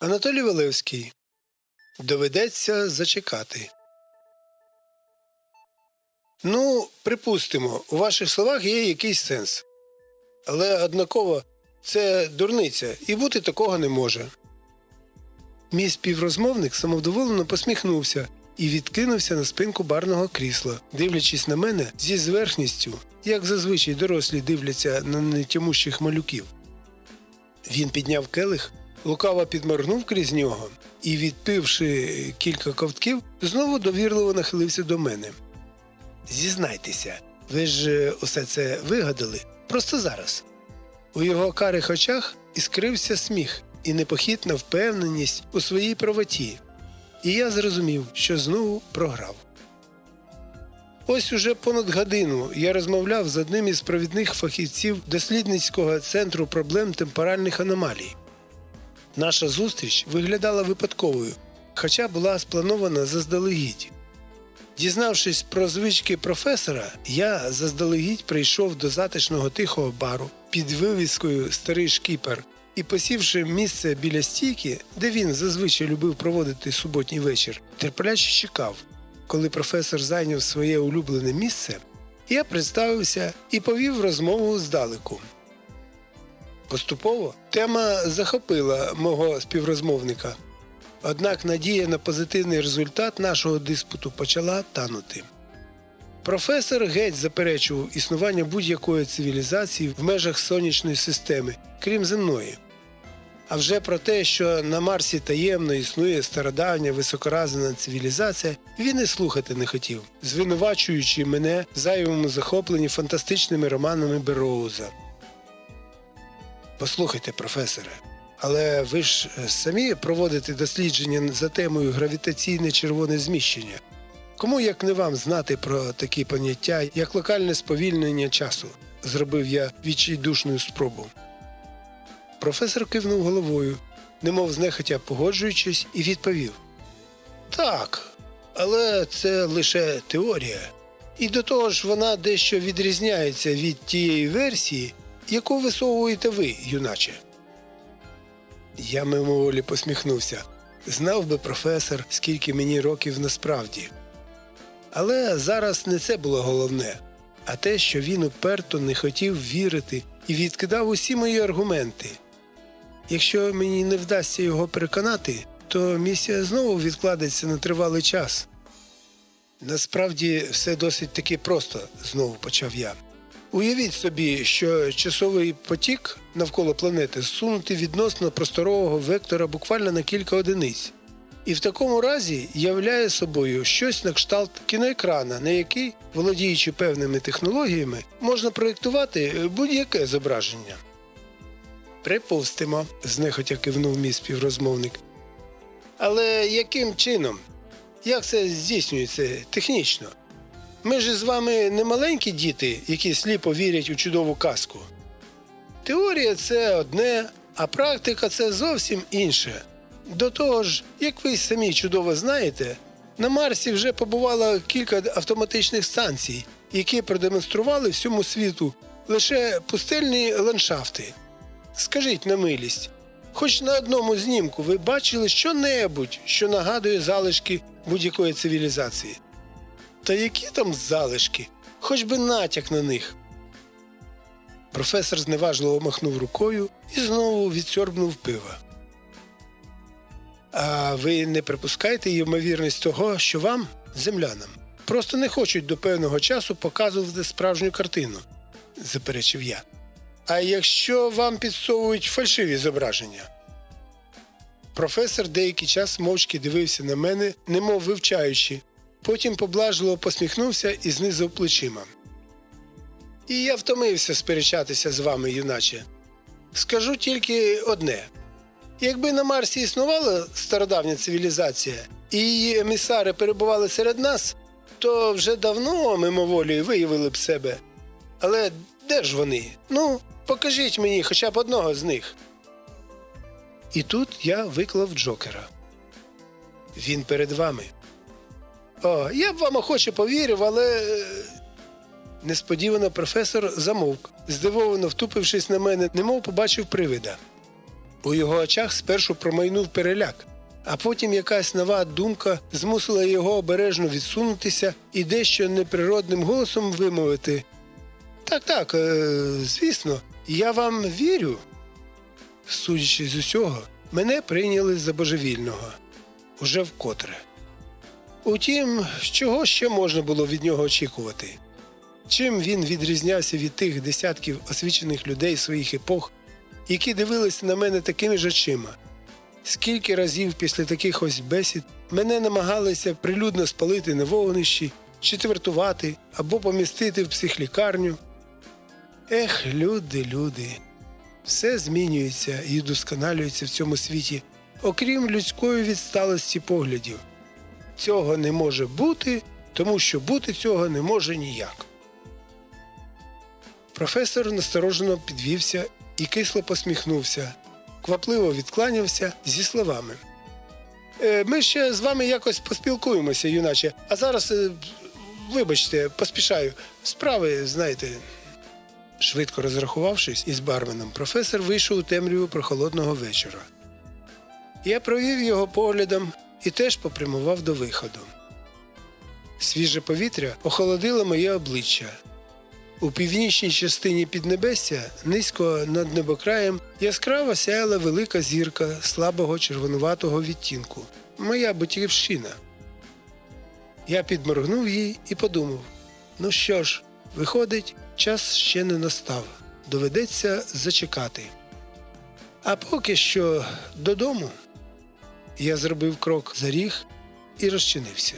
Анатолій Валевський. Доведеться зачекати. Ну, припустимо, у ваших словах є якийсь сенс. Але однаково це дурниця, і бути такого не може. Мій співрозмовник самовдоволено посміхнувся і відкинувся на спинку барного крісла, дивлячись на мене зі зверхністю, як зазвичай дорослі дивляться на нетямущих малюків. Він підняв келих, лукаво підморгнув крізь нього і, відпивши кілька ковтків, знову довірливо нахилився до мене. Зізнайтеся, ви ж е, усе це вигадали просто зараз. У його карих очах іскрився сміх і непохитна впевненість у своїй правоті. І я зрозумів, що знову програв. Ось уже понад годину я розмовляв з одним із провідних фахівців дослідницького центру проблем темпоральних аномалій. Наша зустріч виглядала випадковою, хоча була спланована заздалегідь. Дізнавшись про звички професора, я заздалегідь прийшов до затишного тихого бару під вивіскою Старий шкіпер і, посівши місце біля стійки, де він зазвичай любив проводити суботній вечір, терпляче чекав. Коли професор зайняв своє улюблене місце, я представився і повів розмову здалеку. Поступово тема захопила мого співрозмовника. Однак надія на позитивний результат нашого диспуту почала танути. Професор геть заперечував існування будь-якої цивілізації в межах сонячної системи, крім земної. А вже про те, що на Марсі таємно існує стародавня високоразвина цивілізація, він і слухати не хотів, звинувачуючи мене в зайвому захопленні фантастичними романами Бероуза. Послухайте, професоре, але ви ж е, самі проводите дослідження за темою гравітаційне червоне зміщення. Кому як не вам знати про такі поняття, як локальне сповільнення часу? зробив я відчайдушну спробу. Професор кивнув головою, немов знехотя погоджуючись, і відповів: Так, але це лише теорія. І до того ж вона дещо відрізняється від тієї версії, яку висовуєте ви, юначе. Я мимоволі посміхнувся. Знав би професор, скільки мені років насправді. Але зараз не це було головне, а те, що він уперто не хотів вірити і відкидав усі мої аргументи. Якщо мені не вдасться його переконати, то місія знову відкладеться на тривалий час. Насправді все досить таки просто, знову почав я. Уявіть собі, що часовий потік навколо планети зсунутий відносно просторового вектора буквально на кілька одиниць. І в такому разі являє собою щось на кшталт кіноекрана, на який, володіючи певними технологіями, можна проєктувати будь-яке зображення. Припустимо, знехотя кивнув мій співрозмовник. Але яким чином? Як це здійснюється технічно? Ми ж з вами не маленькі діти, які сліпо вірять у чудову казку. Теорія це одне, а практика це зовсім інше. До того ж, як ви самі чудово знаєте, на Марсі вже побувало кілька автоматичних станцій, які продемонстрували всьому світу лише пустельні ландшафти. Скажіть на милість, хоч на одному знімку ви бачили що-небудь, що нагадує залишки будь-якої цивілізації. Та які там залишки, хоч би натяк на них. Професор зневажливо махнув рукою і знову відсьорбнув пива. А ви не припускаєте ймовірність того, що вам, землянам, просто не хочуть до певного часу показувати справжню картину, заперечив я. А якщо вам підсовують фальшиві зображення? Професор деякий час мовчки дивився на мене, немов вивчаючи, потім поблажливо посміхнувся і знизив плечима. І я втомився сперечатися з вами, юначе. Скажу тільки одне: якби на Марсі існувала стародавня цивілізація, і її емісари перебували серед нас, то вже давно мимоволі виявили б себе. Але де ж вони? Ну, покажіть мені хоча б одного з них. І тут я виклав Джокера. Він перед вами. О, я б вам охоче повірив, але. е, Несподівано професор замовк, здивовано втупившись на мене, немов побачив привида. У його очах спершу промайнув переляк, а потім якась нова думка змусила його обережно відсунутися і дещо неприродним голосом вимовити. Так, так, е, звісно, я вам вірю. Судячи з усього, мене прийняли за божевільного уже вкотре. Утім, чого ще можна було від нього очікувати? Чим він відрізнявся від тих десятків освічених людей своїх епох, які дивилися на мене такими ж очима? Скільки разів після таких ось бесід мене намагалися прилюдно спалити на вогнищі, четвертувати або помістити в психлікарню? Ех, люди, люди, все змінюється і удосконалюється в цьому світі, окрім людської відсталості поглядів. Цього не може бути, тому що бути цього не може ніяк. Професор насторожено підвівся і кисло посміхнувся, квапливо відкланявся зі словами. «Е, Ми ще з вами якось поспілкуємося, юначе, а зараз, е, вибачте, поспішаю. Справи, знаєте. Швидко розрахувавшись із барменом, професор вийшов у темряву прохолодного вечора. Я провів його поглядом і теж попрямував до виходу. Свіже повітря охолодило моє обличчя. У північній частині піднебесся, низько над небокраєм, яскраво сяяла велика зірка слабого червонуватого відтінку. Моя батьківщина. Я підморгнув їй і подумав: ну що ж, виходить, час ще не настав. Доведеться зачекати. А поки що додому. Я зробив крок за ріг і розчинився.